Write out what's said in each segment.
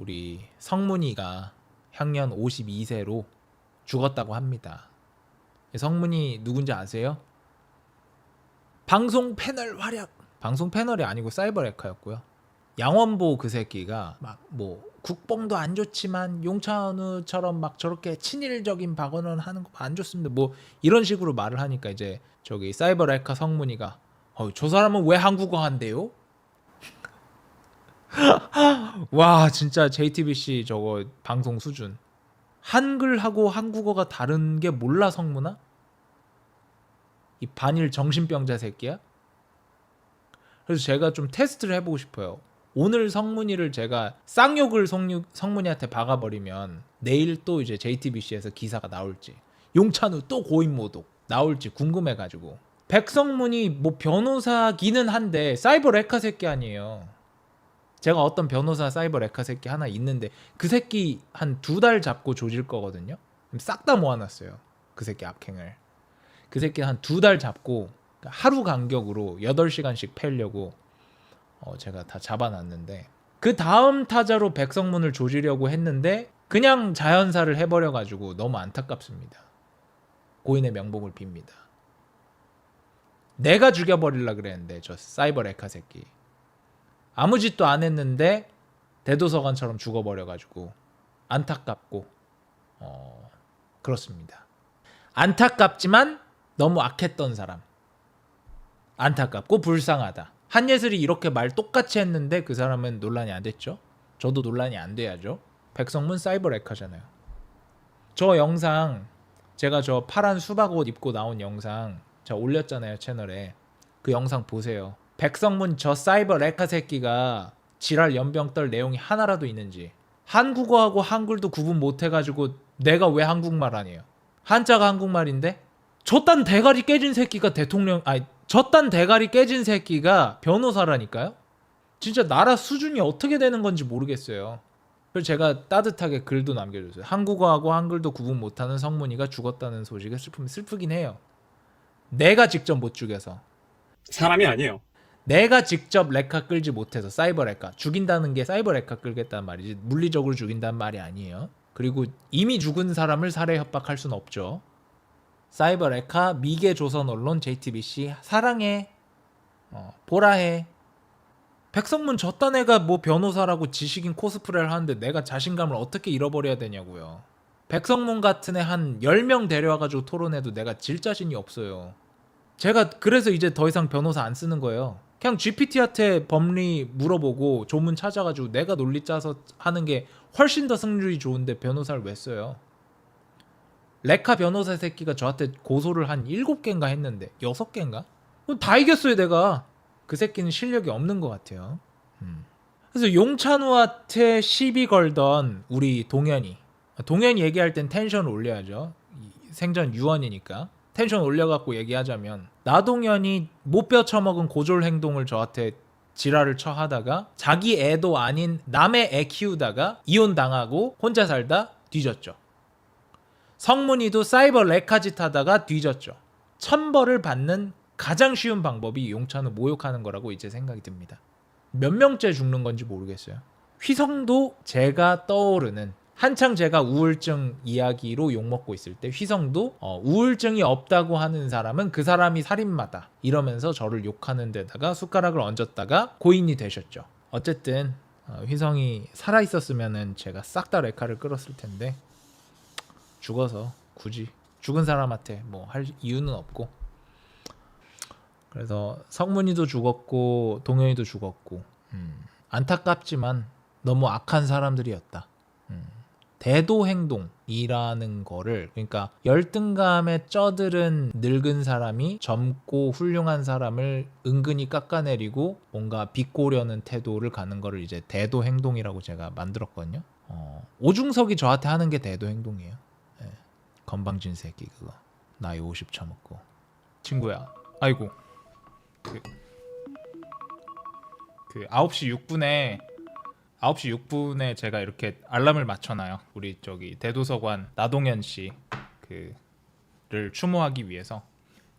우리 성문이가 향년 52세로 죽었다고 합니다. 성문이 누군지 아세요? 방송 패널 활약. 방송 패널이 아니고 사이버 레카였고요. 양원보 그 새끼가 막 뭐 국뽕도 안 좋지만 용찬우처럼 막 저렇게 친일적인 발언을 하는 거 안 좋습니다. 뭐 이런 식으로 말을 하니까 이제 저기 사이버 레카 성문이가 어, 저 사람은 왜 한국어 한대요? 와 진짜 JTBC 저거 방송 수준 한글하고 한국어가 다른 게 몰라 성문아? 이 반일 정신병자 새끼야? 그래서 제가 좀 테스트를 해보고 싶어요. 오늘 성문이를 제가 쌍욕을 성유, 성문이한테 박아버리면 내일 또 이제 JTBC에서 기사가 나올지 용찬우 또 고인 모독 나올지 궁금해가지고 백성문이 뭐 변호사기는 한데 사이버 레카 새끼 아니에요. 제가 어떤 변호사 사이버 레카 새끼 하나 있는데 그 새끼 한 두 달 잡고 조질 거거든요. 싹 다 모아놨어요. 그 새끼 악행을. 그 새끼 한 두 달 잡고 하루 간격으로 8시간씩 패려고 어, 제가 다 잡아놨는데 그 다음 타자로 백성문을 조지려고 했는데 그냥 자연사를 해버려가지고 너무 안타깝습니다. 고인의 명복을 빕니다. 내가 죽여버릴라 그랬는데 저 사이버 레카 새끼 아무 짓도 안 했는데 대도서관처럼 죽어버려가지고 안타깝고 어, 그렇습니다. 안타깝지만 너무 악했던 사람 안타깝고 불쌍하다. 한예슬이 이렇게 말 똑같이 했는데 그 사람은 논란이 안 됐죠. 저도 논란이 안 돼야죠. 백성문 사이버 레카잖아요. 저 영상 제가 저 파란 수박 옷 입고 나온 영상 제가 올렸잖아요 채널에 그 영상 보세요. 백성문 저 사이버 레카 새끼가 지랄 연병 떨 내용이 하나라도 있는지 한국어하고 한글도 구분 못 해가지고 내가 왜 한국말 아니에요? 한자가 한국말인데 저딴 대가리 깨진 새끼가 대통령 아니 저딴 대가리 깨진 새끼가 변호사라니까요? 진짜 나라 수준이 어떻게 되는 건지 모르겠어요. 그래서 제가 따뜻하게 글도 남겨줬어요. 한국어하고 한글도 구분 못하는 성문이가 죽었다는 소식에 슬픔 슬프긴 해요. 내가 직접 못 죽여서 사람이 아니에요. 내가 직접 레카 끌지 못해서 사이버 레카 죽인다는 게 사이버 레카 끌겠다는 말이지 물리적으로 죽인다는 말이 아니에요. 그리고 이미 죽은 사람을 살해 협박할 수는 없죠. 사이버 레카 미개 조선 언론 JTBC 사랑해 어, 보라해 백성문 저딴 애가 뭐 변호사라고 지식인 코스프레를 하는데 내가 자신감을 어떻게 잃어버려야 되냐고요. 백성문 같은 애 한 10명 데려와가지고 토론해도 내가 질 자신이 없어요. 제가 그래서 이제 더 이상 변호사 안 쓰는 거예요. 그냥 GPT한테 법리 물어보고 조문 찾아가지고 내가 논리 짜서 하는 게 훨씬 더 승률이 좋은데 변호사를 왜 써요? 레카 변호사 새끼가 저한테 고소를 한 7개인가 했는데 6개인가? 그럼 다 이겼어요 내가 그 새끼는 실력이 없는 것 같아요 음. 그래서 용찬우한테 시비 걸던 우리 동현이 동현이 얘기할 땐 텐션 올려야죠 이 생전 유언이니까 텐션 올려갖고 얘기하자면 나동현이 못 뼈쳐먹은 고졸 행동을 저한테 지랄을 쳐하다가 자기 애도 아닌 남의 애 키우다가 이혼 당하고 혼자 살다 뒤졌죠 성문이도 사이버 레카짓 하다가 뒤졌죠. 천벌을 받는 가장 쉬운 방법이 용찬을 모욕하는 거라고 이제 생각이 듭니다. 몇 명째 죽는 건지 모르겠어요. 휘성도 제가 떠오르는 한창 제가 우울증 이야기로 욕먹고 있을 때 휘성도 어, 우울증이 없다고 하는 사람은 그 사람이 살인마다 이러면서 저를 욕하는 데다가 숟가락을 얹었다가 고인이 되셨죠. 어쨌든 어, 휘성이 살아 있었으면은 제가 싹 다 레카를 끌었을 텐데 죽어서 굳이 죽은 사람한테 뭐 할 이유는 없고 그래서 성문이도 죽었고 동현이도 죽었고 음, 안타깝지만 너무 악한 사람들이었다. 음, 대도 행동이라는 거를 그러니까 열등감에 쩌들은 늙은 사람이 젊고 훌륭한 사람을 은근히 깎아내리고 뭔가 비꼬려는 태도를 가는 거를 이제 대도 행동이라고 제가 만들었거든요. 어, 오중석이 저한테 하는 게 대도 행동이에요. 예. 건방진 새끼 그거 나이 50 처먹고 친구야 아이고 그, 그 9시 6분에 9시 6분에 제가 이렇게 알람을 맞춰놔요 우리 저기 대도서관 나동현 씨 그를 추모하기 위해서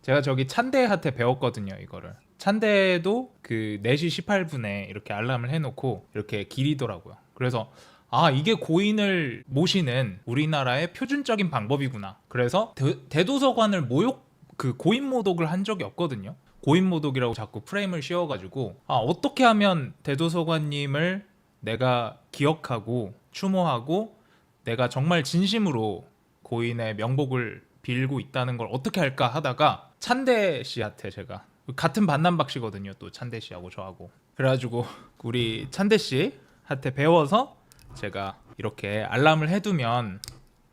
제가 저기 찬대한테 배웠거든요 이거를 찬대도 그 4시 18분에 이렇게 알람을 해놓고 이렇게 기리더라고요 그래서 아 이게 고인을 모시는 우리나라의 표준적인 방법이구나. 그래서 대, 도서관을 모욕 그 고인 모독을 한 적이 없거든요. 고인 모독이라고 자꾸 프레임을 씌워가지고 아 어떻게 하면 대도서관님을 내가 기억하고 추모하고 내가 정말 진심으로 고인의 명복을 빌고 있다는 걸 어떻게 할까 하다가 찬대 씨한테 제가 같은 반남박 씨거든요. 또 찬대 씨하고 저하고 그래가지고 우리 찬대 씨한테 배워서 제가 이렇게 알람을 해두면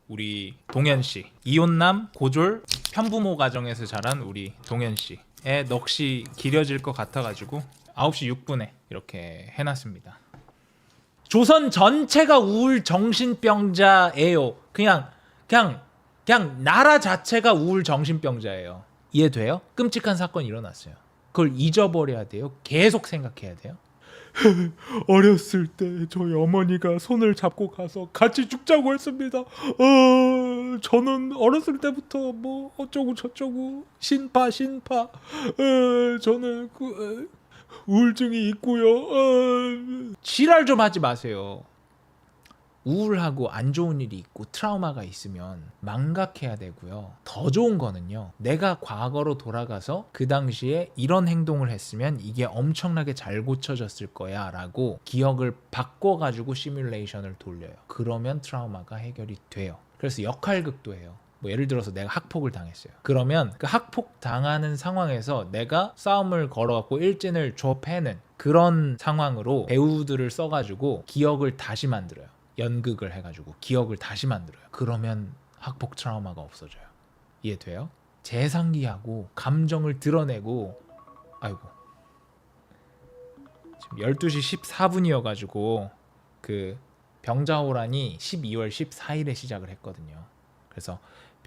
우리 동현 씨 이혼남 고졸 편부모 가정에서 자란 우리 동현 씨의 넋이 길어질 것 같아가지고 9시 6분에 이렇게 해놨습니다. 조선 전체가 우울 정신병자예요. 그냥 그냥 그냥 나라 자체가 우울 정신병자예요. 이해돼요? 끔찍한 사건이 일어났어요. 그걸 잊어버려야 돼요. 계속 생각해야 돼요. 어렸을 때 저희 어머니가 손을 잡고 가서 같이 죽자고 했습니다. 어, 저는 어렸을 때부터 뭐 어쩌고 저쩌고 신파 신파. 어, 저는 그 어, 우울증이 있고요. 어, 지랄 좀 하지 마세요. 우울하고 안 좋은 일이 있고 트라우마가 있으면 망각해야 되고요. 더 좋은 거는요. 내가 과거로 돌아가서 그 당시에 이런 행동을 했으면 이게 엄청나게 잘 고쳐졌을 거야 라고 기억을 바꿔가지고 시뮬레이션을 돌려요. 그러면 트라우마가 해결이 돼요. 그래서 역할극도 해요. 뭐 예를 들어서 내가 학폭을 당했어요. 그러면 그 학폭 당하는 상황에서 내가 싸움을 걸어갖고 일진을 좁해는 그런 상황으로 배우들을 써가지고 기억을 다시 만들어요. 연극을 해가지고 기억을 다시 만들어요. 그러면 학폭 트라우마가 없어져요. 이해돼요? 재상기하고 감정을 드러내고 아이고 지금 12시 14분이어가지고 그 병자호란이 12월 14일에 시작을 했거든요. 그래서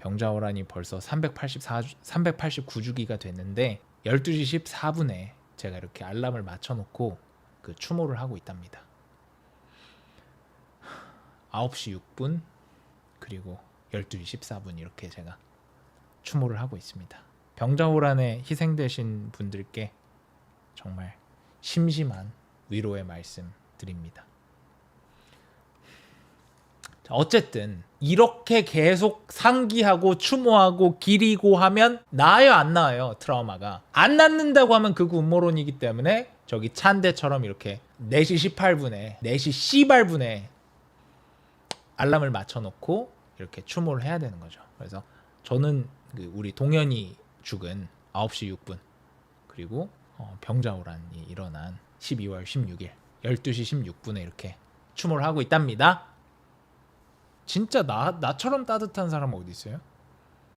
병자호란이 벌써 384 389주기가 됐는데 12시 14분에 제가 이렇게 알람을 맞춰놓고 그 추모를 하고 있답니다. 9시 6분 그리고 12시 14분 이렇게 제가 추모를 하고 있습니다. 병자호란에 희생되신 분들께 정말 심심한 위로의 말씀 드립니다. 자, 어쨌든 이렇게 계속 상기하고 추모하고 기리고 하면 나아요 안 나아요 트라우마가 안 낫는다고 하면 그 음모론이기 때문에 저기 찬대처럼 이렇게 4시 18분에 4시 씨발분에 알람을 맞춰놓고 이렇게 추모를 해야 되는 거죠. 그래서 저는 그 우리 동현이 죽은 9시 6분 그리고 어, 병자호란이 일어난 12월 16일 12시 16분에 이렇게 추모를 하고 있답니다. 진짜 나 나처럼 따뜻한 사람 어디 있어요?